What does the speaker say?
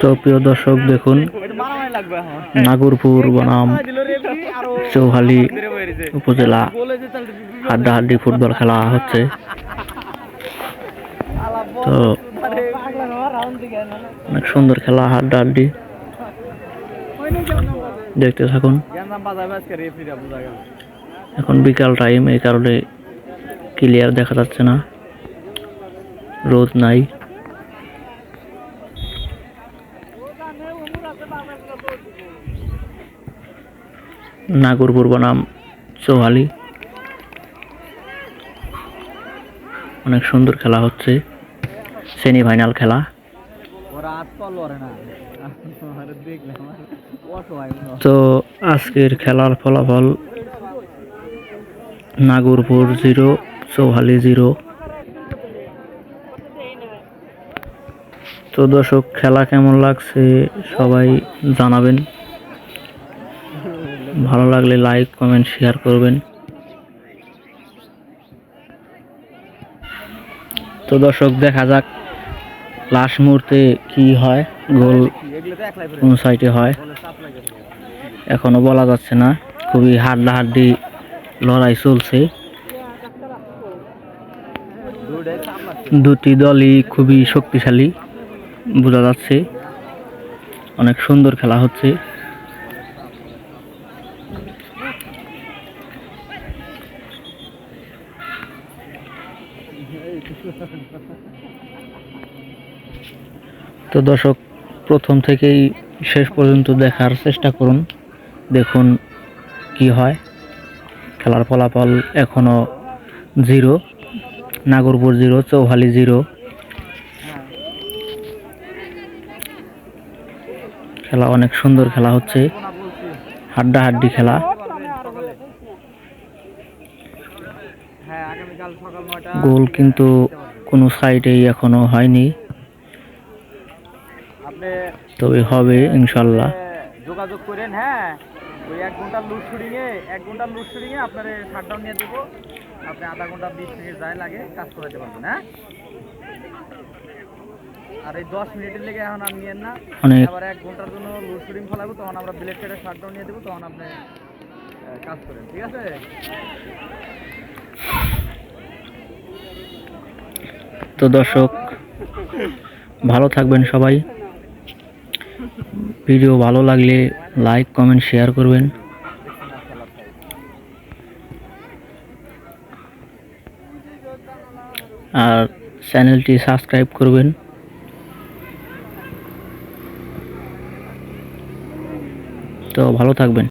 তো প্রিয় দর্শক, দেখুন, নাগরপুর বনাম, চৌহালি উপজেলা হাড্ডাহাড্ডি ফুটবল খেলা হচ্ছে। তো অনেক সুন্দর খেলা, হাড্ডাহাড্ডি। দেখতে থাকুন। এখন বিকাল টাইম এই কারণে ক্লিয়ার দেখা যাচ্ছে না। রোদ নাই। নাগরপুর বনাম চৌহালি অনেক সুন্দর খেলা হচ্ছে। সেমি ফাইনাল খেলা তো আজকের খেলার ফলাফল নাগরপুর জিরো চৌহালি জিরো। তো দর্শক খেলা কেমন লাগছে সবাই জানাবেন। ভালো লাগলে লাইক কমেন্ট শেয়ার করবেন। তো দর্শক, দেখা যাক লাস্ট মুহূর্তে কি হয় গোল কোন সাইডে হয়। এখনও বলা যাচ্ছে না, খুবই হাড্ডাহাড্ডি লড়াই চলছে। দুটি দলই খুবই শক্তিশালী, বোঝা যাচ্ছে। অনেক সুন্দর খেলা হচ্ছে। তো দর্শক, প্রথম থেকেই শেষ পর্যন্ত দেখার চেষ্টা করুন, দেখুন কি হয়। খেলার ফলাফল এখনও zero, Nagarpur zero, Chauhali zero. খেলা অনেক সুন্দর খেলা হচ্ছে, হাড্ডাহাড্ডি খেলা। গোল কিন্তু কোনো সাইডেই এখনও হয়নি। তবে হবে ইনশাল্লাহ। যোগাযোগ করেন হ্যাঁ। ওই এক ঘণ্টার লুড শুটিং এ এক ঘণ্টার লুড শুটিং এ আপনার শাটডাউন নিয়ে দেবো। আপনি আধা ঘণ্টা বিশ মিনিট যাই লাগে কাজ করাতে পারবেন হ্যাঁ। আর এই দশ মিনিটের লেগে এখন আর নিয়েন না। আবার এক ঘণ্টার জন্য লুড শুটিং ফলাবো তখন আমরা ব্লেড কেটে শাটডাউন নিয়ে দেবো তখন আপনি কাজ করেন ঠিক আছে? তো দর্শক, ভালো থাকবেন সবাই। ভিডিও ভালো লাগলে লাইক কমেন্ট শেয়ার করবেন। আর চ্যানেলটি সাবস্ক্রাইব করবেন। তো ভালো থাকবেন।